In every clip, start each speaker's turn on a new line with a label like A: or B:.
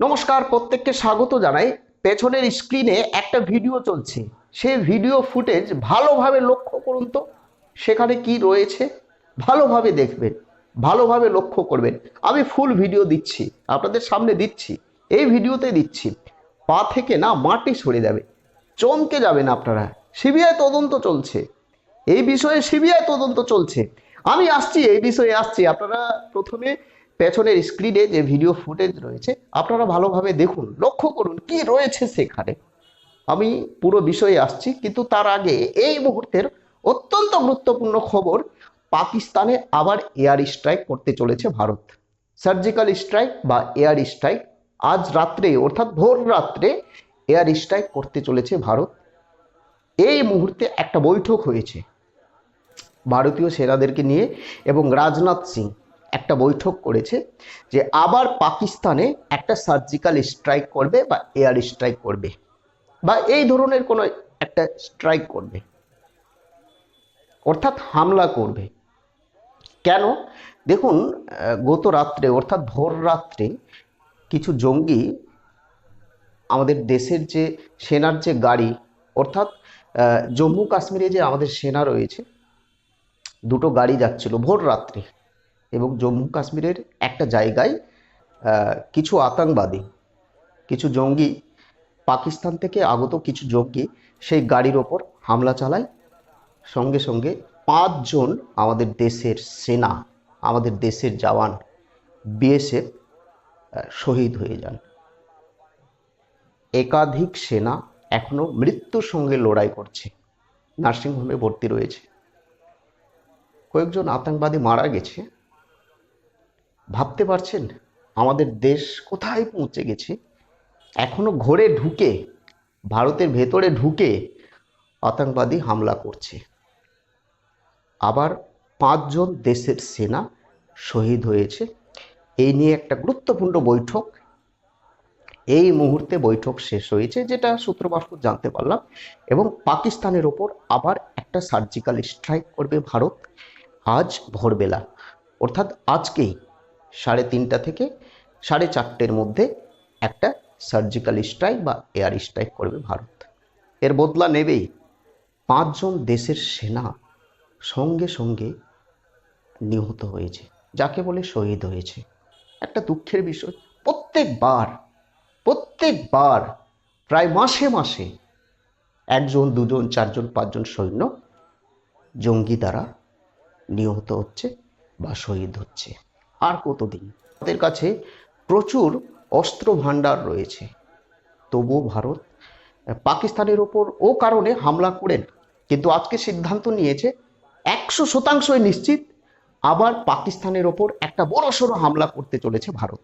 A: নমস্কার, প্রত্যেককে স্বাগত জানাই। পেছনের স্ক্রিনে একটা ভিডিও চলছে। সে ভিডিও ফুটেজ ভালোভাবে লক্ষ্য করুন তো, সেখানে কি রয়েছে? ভালোভাবে দেখবেন, ভালোভাবে লক্ষ্য করবেন। আমি ফুল ভিডিও দিচ্ছি, আপনাদের সামনে দিচ্ছি, এই ভিডিওতে দিচ্ছি। পা থেকে না মাটি সরে যাবে, চমকে যাবেন আপনারা। সিবিআই তদন্ত চলছে, এই বিষয়ে সিবিআই তদন্ত চলছে। আমি আসছি, এই বিষয়ে আসছি। আপনারা প্রথমে পেছনের স্ক্রিনে যে ভিডিও ফুটেজ রয়েছে, আপনারা ভালোভাবে দেখুন, লক্ষ্য করুন কি রয়েছে সেখানে। আমি পুরো বিষয়ে আসছি, কিন্তু তার আগে এই মুহূর্তের অত্যন্ত গুরুত্বপূর্ণ খবর, পাকিস্তানে আবার এয়ার স্ট্রাইক করতে চলেছে ভারত। সার্জিক্যাল স্ট্রাইক বা এয়ার স্ট্রাইক আজ রাত্রে, অর্থাৎ ভোর রাত্রে এয়ার স্ট্রাইক করতে চলেছে ভারত। এই মুহূর্তে একটা বৈঠক হয়েছে। ভারতীয় সেনাদেরকে নিয়ে এবং রাজনাথ সিং একটা বৈঠক করেছে যে আবার পাকিস্তানে একটা সার্জিক্যাল স্ট্রাইক করবে বা এয়ার স্ট্রাইক করবে বা এই ধরনের কোনো একটা স্ট্রাইক করবে। অর্থাৎ হামলা করবে। কেন? দেখুন গত রাত্রে, অর্থাৎ ভোর রাত্রে কিছু জঙ্গি আমাদের দেশের যে সেনার যে গাড়ি, অর্থাৎ জম্মু কাশ্মীরে যে আমাদের সেনা রয়েছে, দুটো গাড়ি যাচ্ছিল ভোর রাত্রে। এবং জম্মু কাশ্মীরের একটা জায়গায় কিছু আতঙ্কবাদী, কিছু জঙ্গি পাকিস্তান থেকে আগত কিছু জঙ্গি সেই গাড়ির ওপর হামলা চালায়। সঙ্গে সঙ্গে পাঁচজন আমাদের দেশের সেনা, আমাদের দেশের জওয়ান বিএসএফ শহীদ হয়ে যান। একাধিক সেনা এখনও মৃত্যুর সঙ্গে লড়াই করছে, নার্সিংহোমে ভর্তি রয়েছে। কয়েকজন আতঙ্কবাদী মারা গেছে ভাবতে পারছেন আমাদের দেশ কোথায় পৌঁছে গেছে? এখনও ঘরে ঢুকে, ভারতের ভেতরে ঢুকে আতঙ্কবাদী হামলা করছে। আবার পাঁচজন দেশের সেনা শহীদ হয়েছে। এই নিয়ে একটা গুরুত্বপূর্ণ বৈঠক। এই মুহূর্তে বৈঠক শেষ হয়েছে, যেটা সূত্র জানতে পারলাম। এবং পাকিস্তানের ওপর আবার একটা সার্জিক্যাল স্ট্রাইক করবে ভারত। আজ ভোরবেলা। অর্থাৎ আজকেই সাড়ে তিনটা থেকে সাড়ে চারটের মধ্যে একটা সার্জিক্যাল স্ট্রাইক বা এয়ার স্ট্রাইক করবে ভারত। এর বদলা নেবেই। পাঁচজন দেশের সেনা সঙ্গে সঙ্গে নিহত হয়েছে, যাকে বলে শহীদ হয়েছে। একটা দুঃখের বিষয়, প্রত্যেকবার প্রত্যেকবার প্রায় মাসে মাসে একজন, দুজন, চারজন, পাঁচজন সৈন্য জঙ্গি দ্বারা নিহত হচ্ছে বা শহীদ হচ্ছে। আর কতদিন? তাদের কাছে প্রচুর অস্ত্র ভাণ্ডার রয়েছে। তবুও ভারত পাকিস্তানের ওপর ও কারণে হামলা করেন। কিন্তু আজকে সিদ্ধান্ত নিয়েছে, একশো শতাংশই নিশ্চিত আবার পাকিস্তানের ওপর একটা বড় সড়ো হামলা করতে চলেছে ভারত।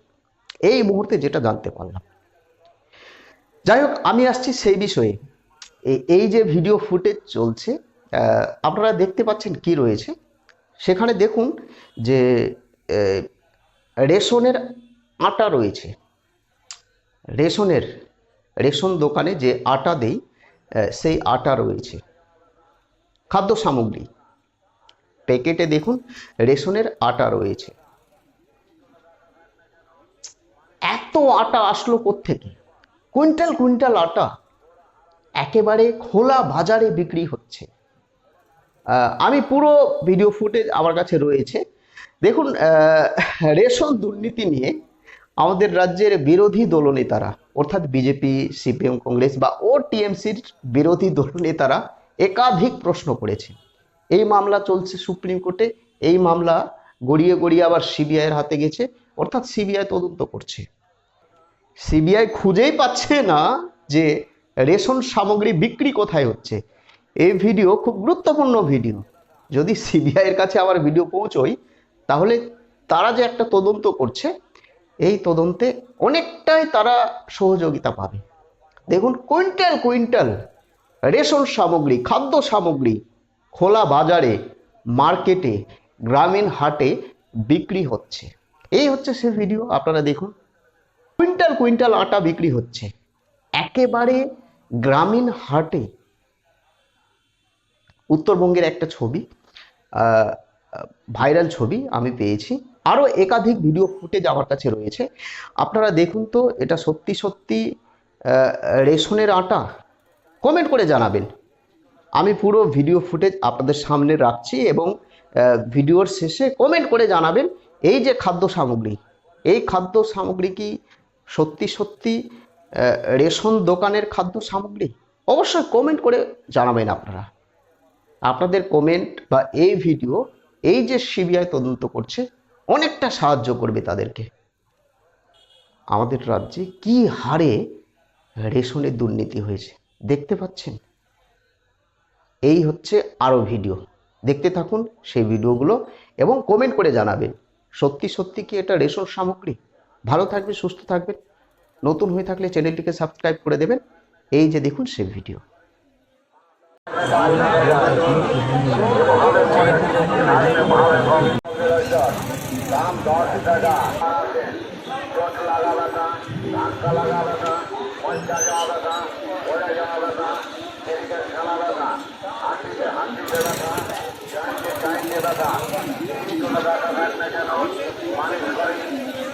A: এই মুহূর্তে যেটা জানতে পারলাম। যাই হোক, আমি আসছি সেই বিষয়ে। এই- যে ভিডিও ফুটেজ চলছে আপনারা দেখতে পাচ্ছেন কি রয়েছে। সেখানে দেখুন যে রেশনের আটা রয়েছে। রেশনের, রেশন দোকানে যে আটা দেই সেই আটা রয়েছে। খাদ্য সামগ্রী। প্যাকেটে দেখুন, রেশনের আটা রয়েছে। এত আটা আসলো কোত্থেকে? কুইন্টাল কুইন্টাল আটা একেবারে খোলা বাজারে বিক্রি হচ্ছে। আমি পুরো ভিডিও ফুটেজ আমার কাছে রয়েছে। দেখুন রেশন দুর্নীতি নিয়ে আমাদের রাজ্যের বিরোধী দলনেতারা, অর্থাৎ বিজেপি, সিপিএম, কংগ্রেস বা ও টিএমসির বিরোধী দলনেতারা একাধিক প্রশ্ন করেছে। এই মামলা চলছে সুপ্রিম কোর্টে, এই মামলা গড়িয়ে গড়িয়ে আবার সিবিআইয়ের হাতে গেছে, অর্থাৎ সিবিআই তদন্ত করছে। সিবিআই খুঁজেই পাচ্ছে না যে রেশন সামগ্রী বিক্রি কোথায় হচ্ছে। এই ভিডিও খুব গুরুত্বপূর্ণ ভিডিও। যদি সিবিআইয়ের কাছে আমার ভিডিও পৌঁছই তাহলে তারা যে একটা তদন্ত করছে, এই তদন্তে অনেকটাই তারা সহযোগিতা পাবে। দেখুন, কুইন্টাল কুইন্টাল রেশন সামগ্রী, খাদ্য সামগ্রী খোলা বাজারে, মার্কেটে, গ্রামীণ হাটে বিক্রি হচ্ছে। এই হচ্ছে সে ভিডিও আপনারা দেখুন। কুইন্টাল কুইন্টাল আটা বিক্রি হচ্ছে। একেবারে গ্রামীণ হাটে। উত্তরবঙ্গের একটা ছবি ভাইরাল ছবি আমি পেয়েছি। আরও একাধিক ভিডিও ফুটেজ আমার কাছে রয়েছে। আপনারা দেখুন তো, এটা সত্যি সত্যি রেশনের আটা। কমেন্ট করে জানাবেন। আমি পুরো ভিডিও ফুটেজ আপনাদের সামনে রাখছি এবং ভিডিওর শেষে কমেন্ট করে জানাবেন, এই যে খাদ্য সামগ্রী। এই খাদ্য সামগ্রী কি সত্যি সত্যি রেশন দোকানের খাদ্য সামগ্রী? অবশ্যই কমেন্ট করে জানাবেন আপনারা। আপনাদের কমেন্ট বা এই ভিডিও এই যে সিবিআই তদন্ত করছে, অনেকটা সাহায্য করবে তাদেরকে। আমাদের রাজ্যে কি হারে রেশনের দুর্নীতি হয়েছে, দেখতে পাচ্ছেন? এই হচ্ছে আরও ভিডিও। দেখতে থাকুন সেই ভিডিওগুলো এবং কমেন্ট করে জানাবেন, সত্যি সত্যি কি এটা রেশন সামগ্রী? ভালো থাকবে সুস্থ থাকবেন। নতুন হয়ে থাকলে চ্যানেলটিকে সাবস্ক্রাইব করে দেবেন। এই যে দেখুন সেই ভিডিও।
B: দাম দশ টাকা চোট কেন মালিশ করি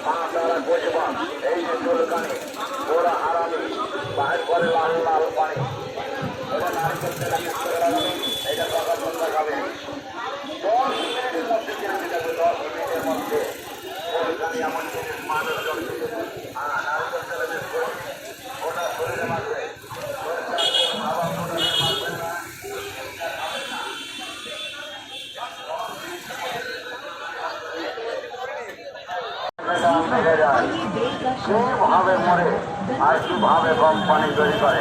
B: পা দ্বারা বসবা কীভাবে মরে আর কীভাবে কোম্পানি তৈরি করে?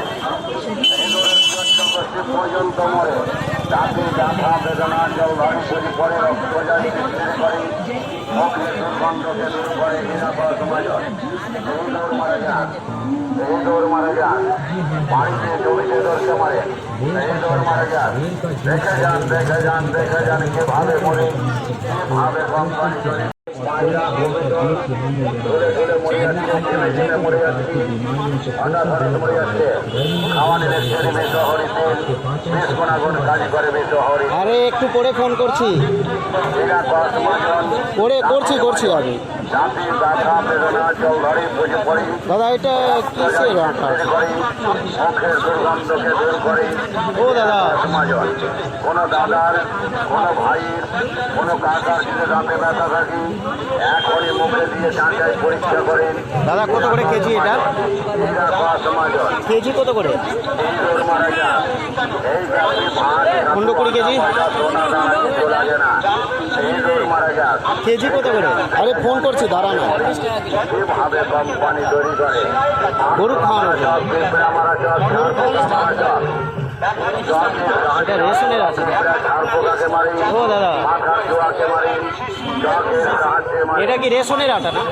B: পর্যন্ত মরে। তাতে ব্যথা বেদনা, জল ধরে তৈরি করে রক্ত করে দূর করে দৌড় মারা যান এই দৌড় মারা যান বাড়িতে দর্শে মারে দৌড় মারা যান, দেখে যান দেখে যান, কীভাবে মরে, কীভাবে কোম্পানি করে
C: আরে, একটু পরে ফোন করছি। পরে করছি করছি আমি। দাদা, এটা কিসের আটা
B: করে করে
C: ও, দাদা।
B: কোন দাদার, কোন ভাইয়ের, কোন কাকার দাঁতে ব্যথা থাকে
C: দাদা কত করে কেজি এটা? কেজি কত করে? পনেরো কুড়ি কেজি? কেজি কত করে? আরে ফোন করছি দাঁড়া না।
B: তৈরি করে?
C: গরু খাওয়ানো এটা রেশনের আছে ও দাদা। এটা কি রেশনের আটা না?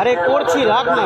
C: আরে করছি রাখ না।